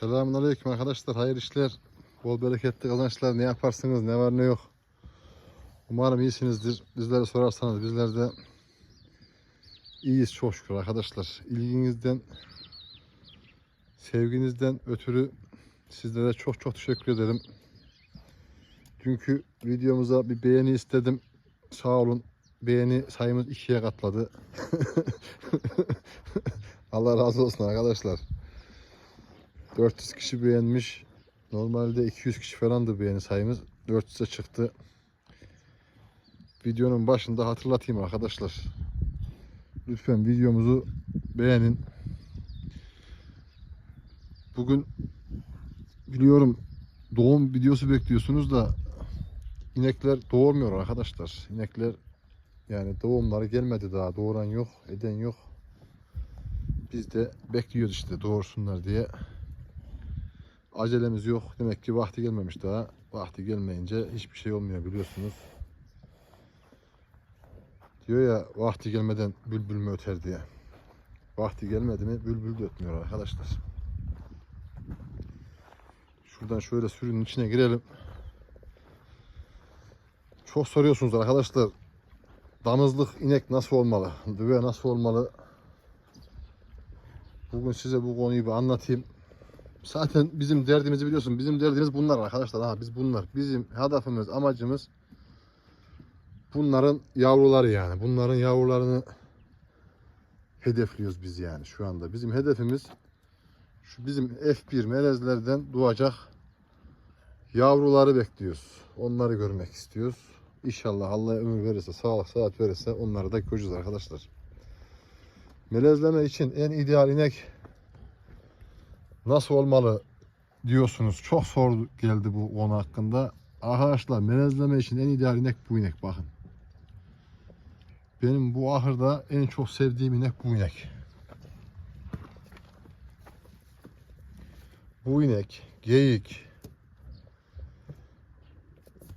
Selamünaleyküm arkadaşlar. Hayırlı işler. Bol bereketli kazançlar. Ne yaparsınız? Ne var ne yok. Umarım iyisinizdir. Bizleri sorarsanız bizler de iyiyiz çok şükür arkadaşlar. İlginizden, sevginizden ötürü sizlere çok çok teşekkür ederim. Dünkü videomuza bir beğeni istedim. Sağ olun. Beğeni sayımız ikiye katladı. Allah razı olsun arkadaşlar. 400 kişi beğenmiş. Normalde 200 kişi falandı beğeni sayımız. 400'e çıktı. Videonun başında hatırlatayım arkadaşlar. Lütfen videomuzu beğenin. Bugün biliyorum doğum videosu bekliyorsunuz da inekler doğurmuyor arkadaşlar. İnekler yani doğumları gelmedi daha. Doğuran yok, eden yok. Biz de bekliyoruz işte doğursunlar diye. Acelemiz yok. Demek ki vakti gelmemiş daha. Vakti gelmeyince hiçbir şey olmuyor biliyorsunuz. Diyor ya vakti gelmeden bülbül mü öter diye. Vakti gelmedi mi bülbül de ötmüyor arkadaşlar. Şuradan şöyle sürünün içine girelim. Çok soruyorsunuz arkadaşlar. Damızlık inek nasıl olmalı? Düve nasıl olmalı? Bugün size bu konuyu bir anlatayım. Zaten bizim derdimizi biliyorsun. Bizim derdimiz bunlar arkadaşlar. Ha, biz bunlar. Bizim hedefimiz, amacımız bunların yavruları yani. Bunların yavrularını hedefliyoruz biz yani şu anda. Bizim hedefimiz şu bizim F1 melezlerden doğacak yavruları bekliyoruz. Onları görmek istiyoruz. İnşallah Allah ömür verirse, sağlık saat verirse onları da göreceğiz arkadaşlar. Melezleme için en ideal inek nasıl olmalı diyorsunuz. Çok soru geldi bu konu hakkında. Arkadaşlar melezleme için en ideal inek bu inek bakın. Benim bu ahırda en çok sevdiğim inek bu inek. Bu inek, geyik,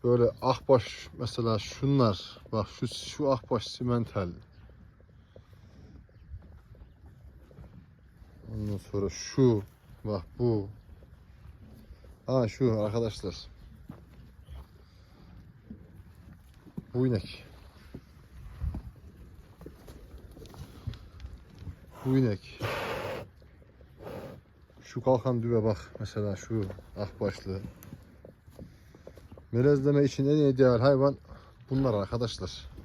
böyle ahbaş mesela şunlar, bak şu, şu ahbaş simental. Ondan sonra şu, bak bu. Ha şu arkadaşlar. Bu inek. Bu inek. Şu kalkan düve bak mesela şu ahbaşlı. Melezleme için en ideal hayvan bunlar arkadaşlar.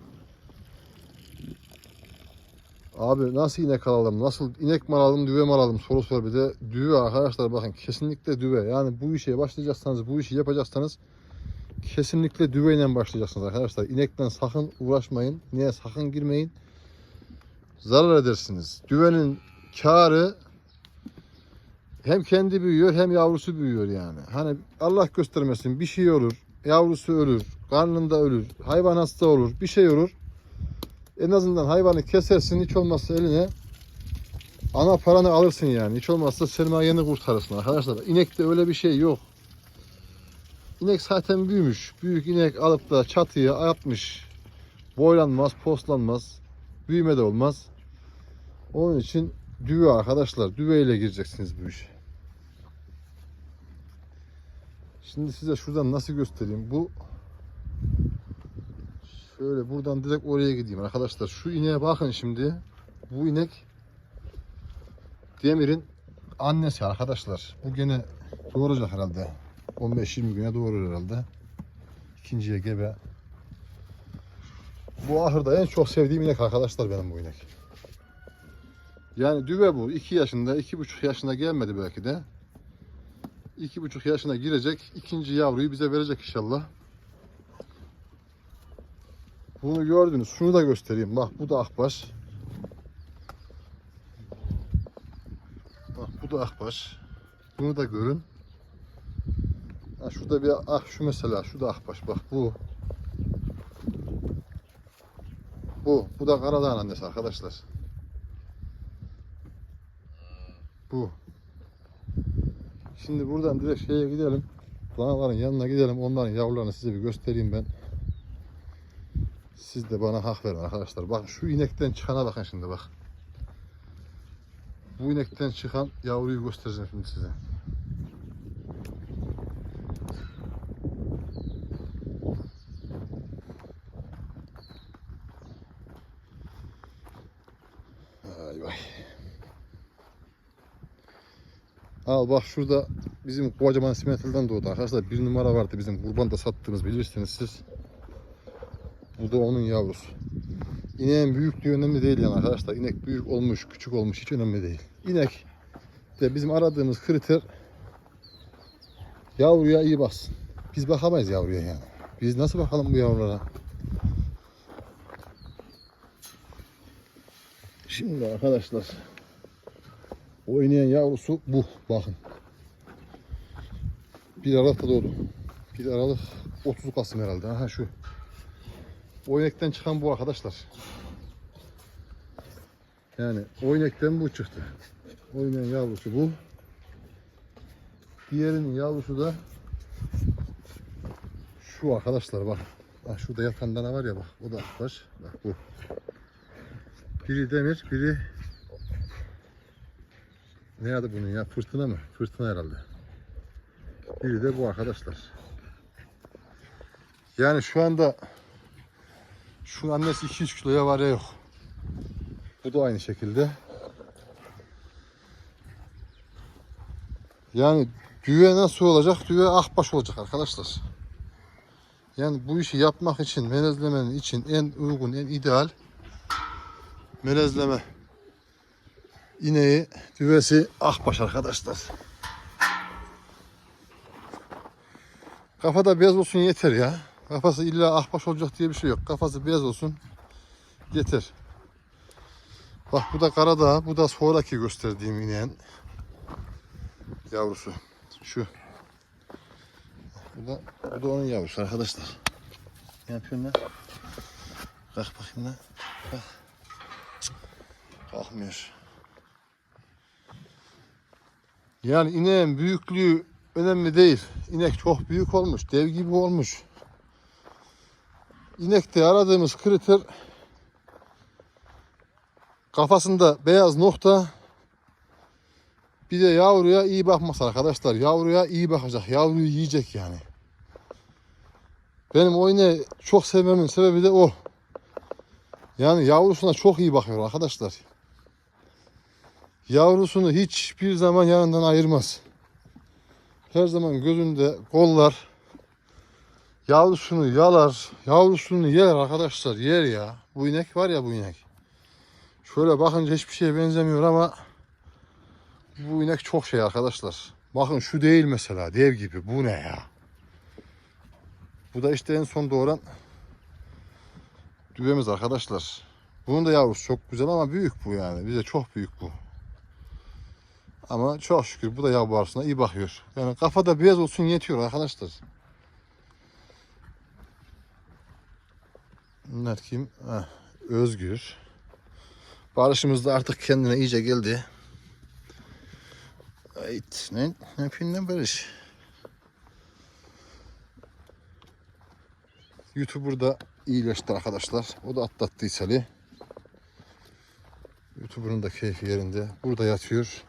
Abi nasıl inek alalım, nasıl inek mi alalım, düve mi alalım soru sor bir de. Düve arkadaşlar bakın kesinlikle düve. Yani bu işe başlayacaksanız, bu işi yapacaksanız kesinlikle düveyle başlayacaksınız arkadaşlar. İnekten sakın uğraşmayın. Niye sakın girmeyin. Zarar edersiniz. Düvenin karı hem kendi büyüyor hem yavrusu büyüyor yani. Hani Allah göstermesin bir şey olur. Yavrusu ölür. Karnında ölür. Hayvan hasta olur. Bir şey olur. En azından hayvanı kesersin hiç olmazsa eline ana paranı alırsın yani. Hiç olmazsa sermayeni kurtarırsın arkadaşlar. İnekte öyle bir şey yok. İnek zaten büyümüş. Büyük inek alıp da çatıya atmış. Boylanmaz, poslanmaz. Büyüme de olmaz. Onun için düve arkadaşlar. Düve ile gireceksiniz bu işe. Şimdi size şuradan nasıl göstereyim. Bu şöyle buradan direkt oraya gideyim arkadaşlar. Şu ineğe bakın şimdi. Bu inek Demir'in annesi arkadaşlar. Bu gene doğuracak herhalde. 15-20 güne doğurur herhalde. İkinciye gebe. Bu ahırda en çok sevdiğim inek arkadaşlar benim bu inek. Yani düve bu. 2 yaşında, 2,5 yaşına gelmedi belki de. 2,5 yaşına girecek. ikinci yavruyu bize verecek inşallah. Bunu gördünüz. Şunu da göstereyim. Bak bu da akbaş. Bak bu da akbaş. Bunu da görün. Ha, şurada bir ah şu mesela şu da akbaş. Bak bu. Bu. Bu da Karadağ annesi arkadaşlar. Bu. Şimdi buradan direkt şeye gidelim. Danaların yanına gidelim. Onların yavrularını size bir göstereyim ben. Siz de bana hak verin arkadaşlar. Bakın şu inekten çıkana bakın şimdi bak. Bu inekten çıkan yavruyu göstereceğim şimdi size. Vay vay. Al bak şurada bizim kocaman simetriden doğdu arkadaşlar. Bir numara vardı bizim kurban da sattığımız bilirsiniz siz. Bu da onun yavrusu. İneğin büyüklüğü önemli değil yani arkadaşlar. İnek büyük olmuş, küçük olmuş hiç önemli değil. İnek de bizim aradığımız kriter yavruya iyi baksın. Biz bakamayız yavruya yani. Biz nasıl bakalım bu yavrulara? Şimdi arkadaşlar oynayan yavrusu bu. Bakın. 1 Aralık'ta doğdu. 1 Aralık 30 Kasım herhalde. Aha şu. Oynekten çıkan bu arkadaşlar. Yani oynekten bu çıktı. Oynayan yavrusu bu. Diğerinin yavrusu da şu arkadaşlar bak. Bak şurada yatan dana var ya bak. O da arkadaş. Bak bu. Biri demir, biri ne adı bunun ya? Fırtına mı? Fırtına herhalde. Biri de bu arkadaşlar. Yani şu anda şu annesi 200 kiloya var ya yok. Bu da aynı şekilde. Yani düve nasıl olacak? Düve akbaş olacak arkadaşlar. Yani bu işi yapmak için, melezlemenin için en uygun, en ideal melezleme ineği, düvesi akbaş arkadaşlar. Kafada beyaz olsun yeter ya. Kafası illa ahbaş olacak diye bir şey yok. Kafası beyaz olsun yeter. Bak bu da Karadağ, bu da sonraki gösterdiğim ineğin yavrusu. Şu. Bu da, bu da onun yavrusu arkadaşlar. Ne yapıyorsun lan? Kalk bakayım lan. Kalk. Kalkmıyor. Yani ineğin büyüklüğü önemli değil. İnek çok büyük olmuş, dev gibi olmuş. İnekte aradığımız kriter kafasında beyaz nokta bir de yavruya iyi bakması arkadaşlar. Yavruya iyi bakacak. Yavruyu yiyecek yani. Benim o ineği çok sevmemin sebebi de o. Yani yavrusuna çok iyi bakıyor arkadaşlar. Yavrusunu hiçbir zaman yanından ayırmaz. Her zaman gözünde kollar. Yavrusunu yalar. Yavrusunu yer arkadaşlar. Yer ya. Bu inek var ya bu inek. Şöyle bakınca hiçbir şeye benzemiyor ama bu inek çok şey arkadaşlar. Bakın şu değil mesela. Dev gibi. Bu ne ya? Bu da işte en son doğuran düvemiz arkadaşlar. Bunun da yavrusu çok güzel ama büyük bu yani. Bize çok büyük bu. Ama çok şükür bu da yavru arasına iyi bakıyor. Yani kafada beyaz olsun yetiyor arkadaşlar. Bunlar kim? Heh, Özgür. Barışımız da artık kendine iyice geldi. Evet. Ne, ne lan Barış? YouTuber da iyileşti arkadaşlar. O da atlattı ishali. YouTuber'ın da keyfi yerinde. Burada yatıyor.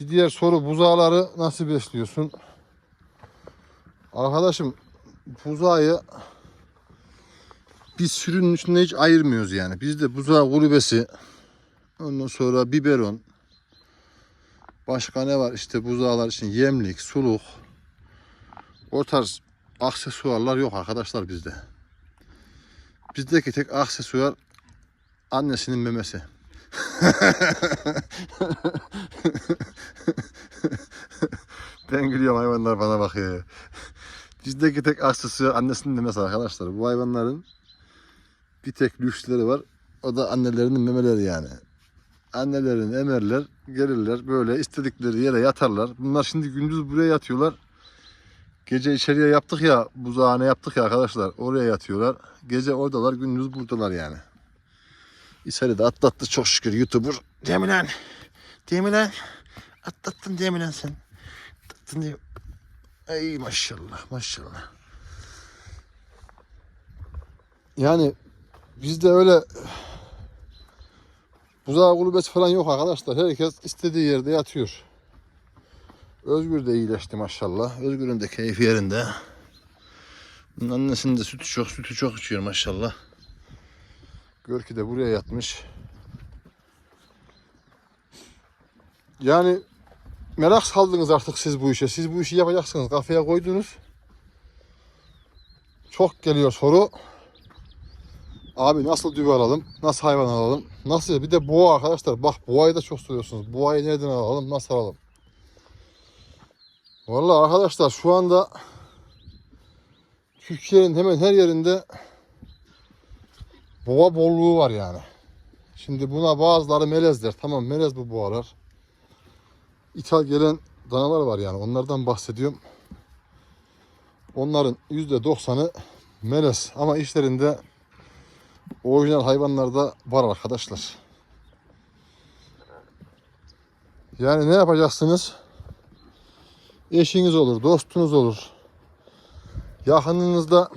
Bir diğer soru buzağları nasıl besliyorsun? Arkadaşım buzağı biz sürünün içinde hiç ayırmıyoruz yani. Bizde buzağı kulübesi ondan sonra biberon başka ne var işte buzağlar için yemlik, suluk o tarz aksesuarlar yok arkadaşlar bizde. Bizdeki tek aksesuar annesinin memesi. ben gülüyorum hayvanlar bana bakıyor. Bizdeki tek aksesuar annesinin memesi arkadaşlar. Bu hayvanların bir tek lüksleri var. O da annelerinin memeleri yani. Annelerin emerler, gelirler böyle istedikleri yere yatarlar. Bunlar şimdi gündüz buraya yatıyorlar. Gece içeriye yaptık ya, buzağına yaptık ya arkadaşlar. Oraya yatıyorlar. Gece oradalar, gündüz buradalar yani. İshali de atlattı çok şükür YouTuber. Değil mi lan? Değil mi lan? Atlattın değil sen? Atlattın diye. Ey maşallah, maşallah. Yani bizde öyle buzağı kulübesi falan yok arkadaşlar. Herkes istediği yerde yatıyor. Özgür de iyileşti maşallah. Özgür'ün de keyfi yerinde. Bunun annesinin de sütü çok, sütü çok içiyor maşallah. Görki de buraya yatmış. Yani merak saldınız artık siz bu işe. Siz bu işi yapacaksınız. Kafaya koydunuz. Çok geliyor soru. Abi nasıl düve alalım? Nasıl hayvan alalım? Nasıl? Bir de boğa arkadaşlar. Bak boğayı da çok soruyorsunuz. Boğayı nereden alalım? Nasıl alalım? Vallahi arkadaşlar şu anda Türkiye'nin hemen her yerinde boğa bolluğu var yani. Şimdi buna bazıları melez der. Tamam melez bu boğalar. İthal gelen danalar var yani. Onlardan bahsediyorum. Onların %90'ı melez. Ama işlerinde orijinal hayvanlarda var arkadaşlar. Yani ne yapacaksınız? Eşiniz olur, dostunuz olur. Yakınınızda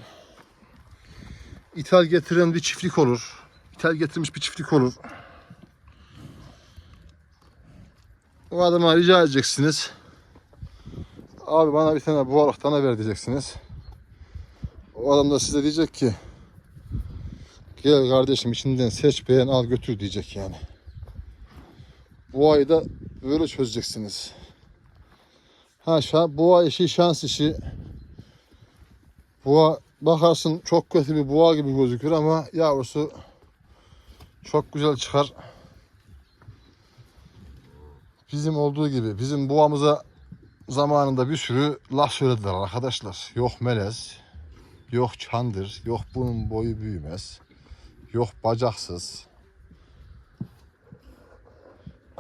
ithal getiren bir çiftlik olur. İthal getirmiş bir çiftlik olur. O adama rica edeceksiniz. Abi bana bir tane buğalık tane ver diyeceksiniz. O adam da size diyecek ki gel kardeşim içinden seç beğen al götür diyecek yani. Bu ayı da böyle çözeceksiniz. Ha şa boğa işi şans işi. Boğa bakarsın çok kötü bir boğa gibi gözükür ama yavrusu çok güzel çıkar. Bizim olduğu gibi bizim boğamıza zamanında bir sürü laf söylediler arkadaşlar. Yok melez, yok çandır, yok bunun boyu büyümez, yok bacaksız.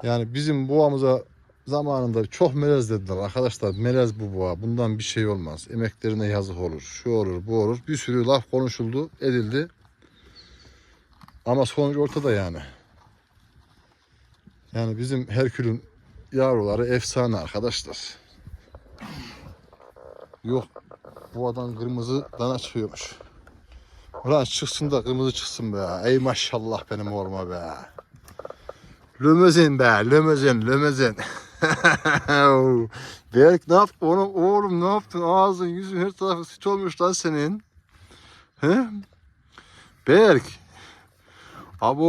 Yani bizim boğamıza zamanında çok melez dediler arkadaşlar. Melez bu boğa. Bundan bir şey olmaz. Emeklerine yazık olur. Şu olur, bu olur. Bir sürü laf konuşuldu, edildi. Ama sonuç ortada yani. Yani bizim Herkül'ün yavruları efsane arkadaşlar. Yok bu adam kırmızı dana çıkıyormuş. Ulan çıksın da kırmızı çıksın be. Ey maşallah benim oğluma be. Lömezin be, lömezin, lömezin. Berk ne yaptın oğlum, oğlum ne yaptın? Ağzın, yüzün her tarafı süt olmuş lan senin. He? Berk. Abo,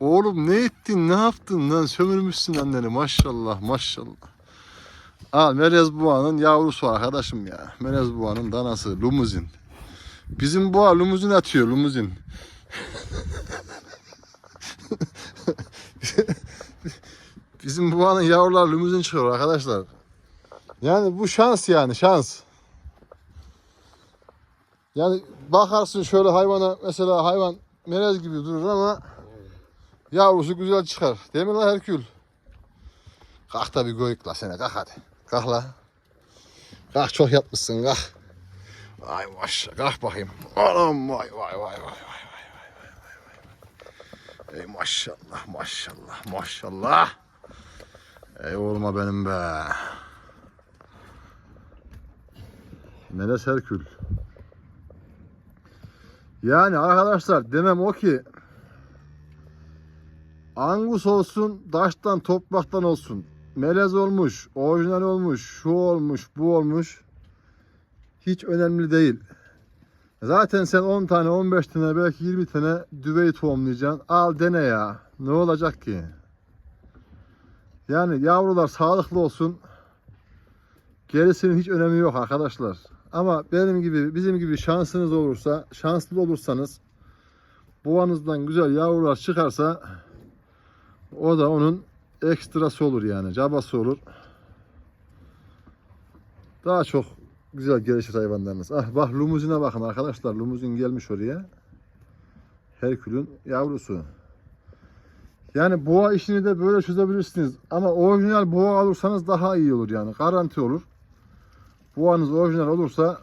oğlum ne ettin, ne yaptın lan? Sömürmüşsün anneni maşallah, maşallah. Al Melez Boğa'nın yavrusu arkadaşım ya. Melez Boğa'nın danası, lumuzin. Bizim boğa lumuzin atıyor, lumuzin. Bizim boğanın yavrular limuzin çıkıyor arkadaşlar. Yani bu şans yani şans. Yani bakarsın şöyle hayvana mesela hayvan melez gibi durur ama yavrusu güzel çıkar. Değil mi la Herkül? Kalk da bir goyuk la sene kalk hadi. Kalk la. Kalk çok yapmışsın kalk. Ay maşallah kalk bakayım. Anam vay vay vay vay vay vay vay vay vay. Ey maşallah maşallah maşallah. Ey oğluma benim be. Melez Herkül. Yani arkadaşlar demem o ki Angus olsun, taştan, topraktan olsun. Melez olmuş, orijinal olmuş, şu olmuş, bu olmuş. Hiç önemli değil. Zaten sen 10 tane, 15 tane, belki 20 tane düveyi tohumlayacaksın. Al dene ya. Ne olacak ki? Yani yavrular sağlıklı olsun. Gerisinin hiç önemi yok arkadaşlar. Ama benim gibi, bizim gibi şansınız olursa, şanslı olursanız boğanızdan güzel yavrular çıkarsa o da onun ekstrası olur yani. Cabası olur. Daha çok güzel gelişir hayvanlarınız. Ah bak lumuzine bakın arkadaşlar. Lumuzin gelmiş oraya. Herkül'ün yavrusu. Yani boğa işini de böyle çözebilirsiniz. Ama orijinal boğa alırsanız daha iyi olur yani. Garanti olur. Boğanız orijinal olursa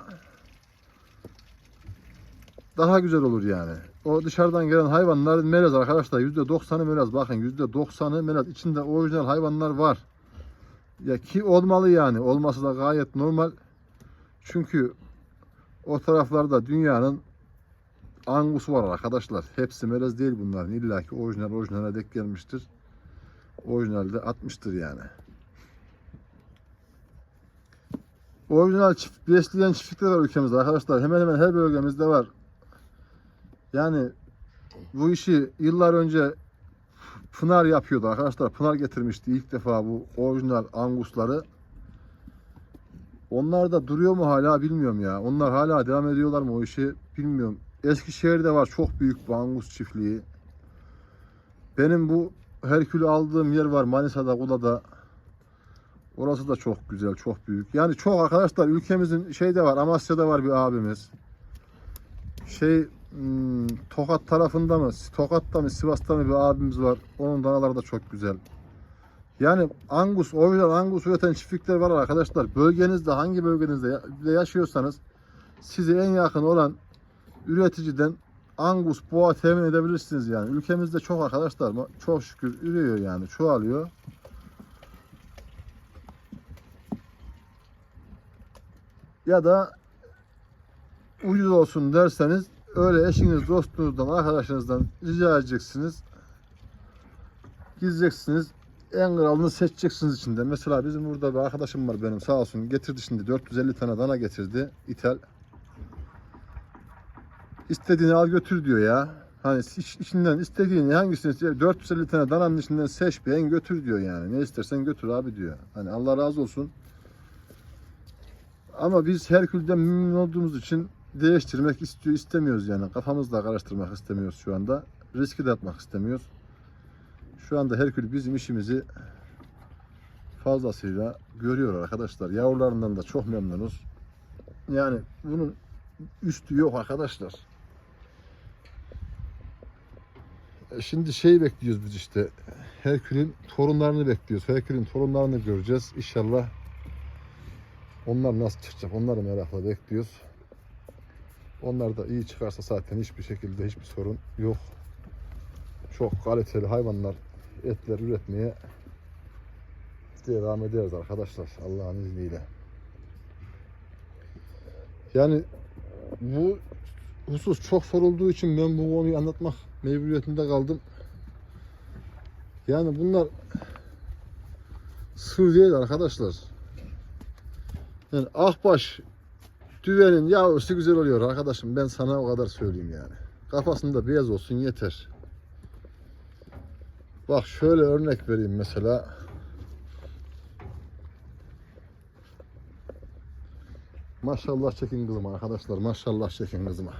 daha güzel olur yani. O dışarıdan gelen hayvanlar melez arkadaşlar. %90'ı melez. Bakın %90'ı melez. İçinde orijinal hayvanlar var. Ya ki olmalı yani. Olması da gayet normal. Çünkü o taraflarda dünyanın angusu var arkadaşlar. Hepsi melez değil bunların. İlla ki orijinal orijinale dek gelmiştir. Orijinalde atmıştır yani. Orijinal çift, besleyen çiftlikler var ülkemizde arkadaşlar. Hemen hemen her bölgemizde var. Yani bu işi yıllar önce Pınar yapıyordu arkadaşlar. Pınar getirmişti ilk defa bu orijinal angusları. Onlar da duruyor mu hala bilmiyorum ya. Onlar hala devam ediyorlar mı o işi bilmiyorum. Eskişehir'de var çok büyük bir angus çiftliği. Benim bu Herkül'ü aldığım yer var Manisa'da, Kula'da. Orası da çok güzel, çok büyük. Yani çok arkadaşlar ülkemizin şeyde var, Amasya'da var bir abimiz. Şey hmm, Tokat tarafında mı, Tokat'ta mı, Sivas'ta mı bir abimiz var. Onun danaları da çok güzel. Yani Angus, orijinal Angus üreten çiftlikler var arkadaşlar. Bölgenizde hangi bölgenizde ya- yaşıyorsanız size en yakın olan üreticiden Angus boğa temin edebilirsiniz yani. Ülkemizde çok arkadaşlar çok şükür ürüyor yani çoğalıyor. Ya da ucuz olsun derseniz öyle eşiniz, dostunuzdan, arkadaşınızdan rica edeceksiniz. Gideceksiniz. En kralını seçeceksiniz içinde. Mesela bizim burada bir arkadaşım var benim sağ olsun getirdi şimdi 450 tane dana getirdi. İthal. İstediğini al götür diyor ya. Hani iç- içinden istediğini hangisini istiyor? 450 tane dananın içinden seç beğen götür diyor yani. Ne istersen götür abi diyor. Hani Allah razı olsun. Ama biz Herkül'den memnun olduğumuz için değiştirmek istiyor istemiyoruz yani. Kafamızla karıştırmak istemiyoruz şu anda. Riski de atmak istemiyoruz. Şu anda Herkül bizim işimizi fazlasıyla görüyor arkadaşlar. Yavrularından da çok memnunuz. Yani bunun üstü yok arkadaşlar. E, Şimdi şey bekliyoruz biz işte. Herkül'ün torunlarını bekliyoruz. Herkül'ün torunlarını göreceğiz. İnşallah onlar nasıl çıkacak onları merakla bekliyoruz. Onlar da iyi çıkarsa zaten hiçbir şekilde hiçbir sorun yok. Çok kaliteli hayvanlar, etler üretmeye devam ederiz arkadaşlar Allah'ın izniyle. Yani bu husus çok sorulduğu için ben bu konuyu anlatmak mecburiyetinde kaldım. Yani bunlar sır değil arkadaşlar. Yani ahbaş düvenin yavrusu güzel oluyor arkadaşım. Ben sana o kadar söyleyeyim yani. Kafasında beyaz olsun yeter. Bak şöyle örnek vereyim mesela. Maşallah çekin kızıma arkadaşlar. Maşallah çekin kızıma.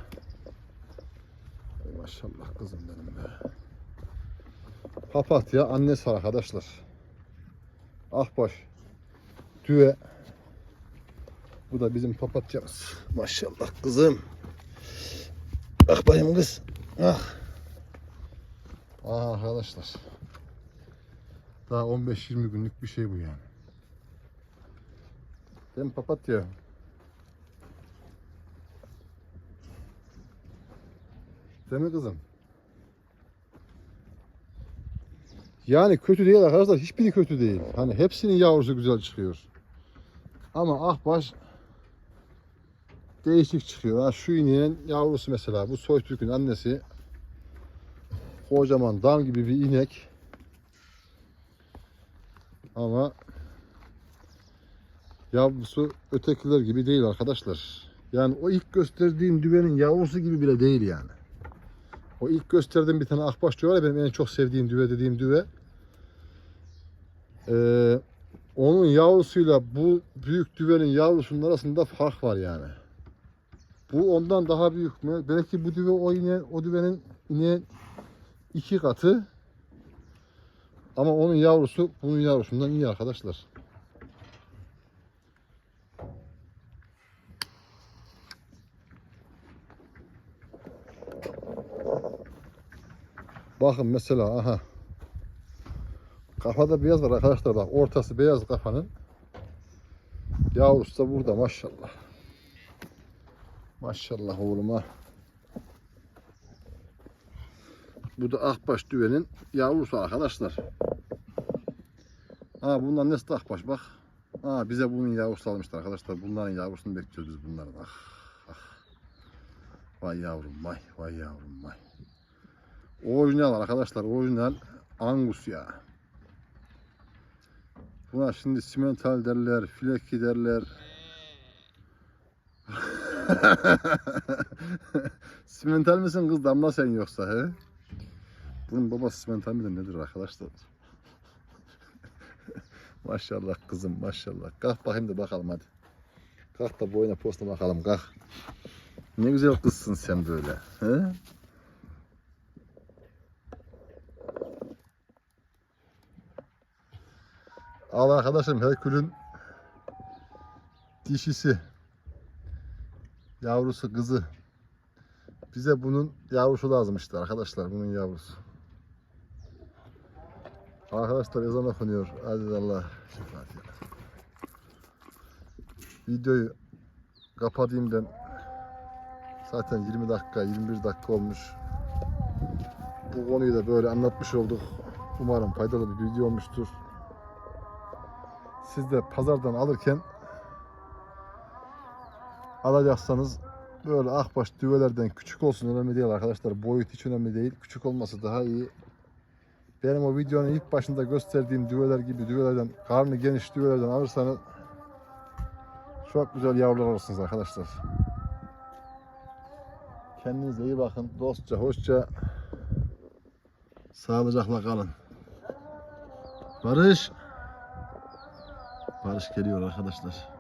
Maşallah kızım benim be. Papatya annesi arkadaşlar. Ahbaş. Düve. Bu da bizim papatyamız. Maşallah kızım. Bak bayım kız. Ah. Aa arkadaşlar. Daha 15-20 günlük bir şey bu yani. Değil mi papatya? Değil mi kızım? Yani kötü değil arkadaşlar. Hiçbiri kötü değil. Hani hepsinin yavrusu güzel çıkıyor. Ama ahbaş değişik çıkıyor. Ha, şu ineğin yavrusu mesela bu soytürkün annesi kocaman dam gibi bir inek. Ama yavrusu ötekiler gibi değil arkadaşlar. Yani o ilk gösterdiğim düvenin yavrusu gibi bile değil yani. O ilk gösterdiğim bir tane akbaş düve var ya benim en çok sevdiğim düve dediğim düve. Ee, onun yavrusuyla bu büyük düvenin yavrusunun arasında fark var yani. Bu ondan daha büyük mü? Belki bu düve o ineğin, o düvenin ineğin iki katı. Ama onun yavrusu bunun yavrusundan iyi arkadaşlar. Bakın mesela aha. Kafada beyaz var arkadaşlar bak ortası beyaz kafanın. Yavrusu da burada maşallah. Maşallah oğluma. Bu da akbaş düvenin yavrusu arkadaşlar. Ha bunlar nesli akbaş bak. Ha bize bunun yavrusu almışlar arkadaşlar. Bunların yavrusunu bekliyoruz biz bunların. Ah, ah. Vay yavrum vay vay yavrum vay. Orijinal arkadaşlar orijinal Angus ya. Buna şimdi simental derler, fileki derler. simental misin kız damla sen yoksa he? Bunun babası İsmail Tamir'de nedir arkadaşlar? Maşallah kızım maşallah. Kalk bakayım da bakalım hadi. Kalk da boyuna postuna bakalım kalk. Ne güzel kızsın sen böyle. He? Al arkadaşım Herkül'ün dişisi. Yavrusu kızı. Bize bunun yavrusu lazımmıştı arkadaşlar. Bunun yavrusu. Arkadaşlar ezan okunuyor. Hadi Allah. ya. Videoyu kapatayım ben. Zaten 20 dakika, 21 dakika olmuş. Bu konuyu da böyle anlatmış olduk. Umarım faydalı bir video olmuştur. Siz de pazardan alırken alacaksanız böyle akbaş düvelerden küçük olsun önemli değil arkadaşlar. Boyut hiç önemli değil. Küçük olması daha iyi. Benim o videonun ilk başında gösterdiğim düveler gibi düvelerden, karnı geniş düvelerden alırsanız çok güzel yavrular alırsınız arkadaşlar. Kendinize iyi bakın. Dostça, hoşça, sağlıcakla kalın. Barış. Barış geliyor arkadaşlar.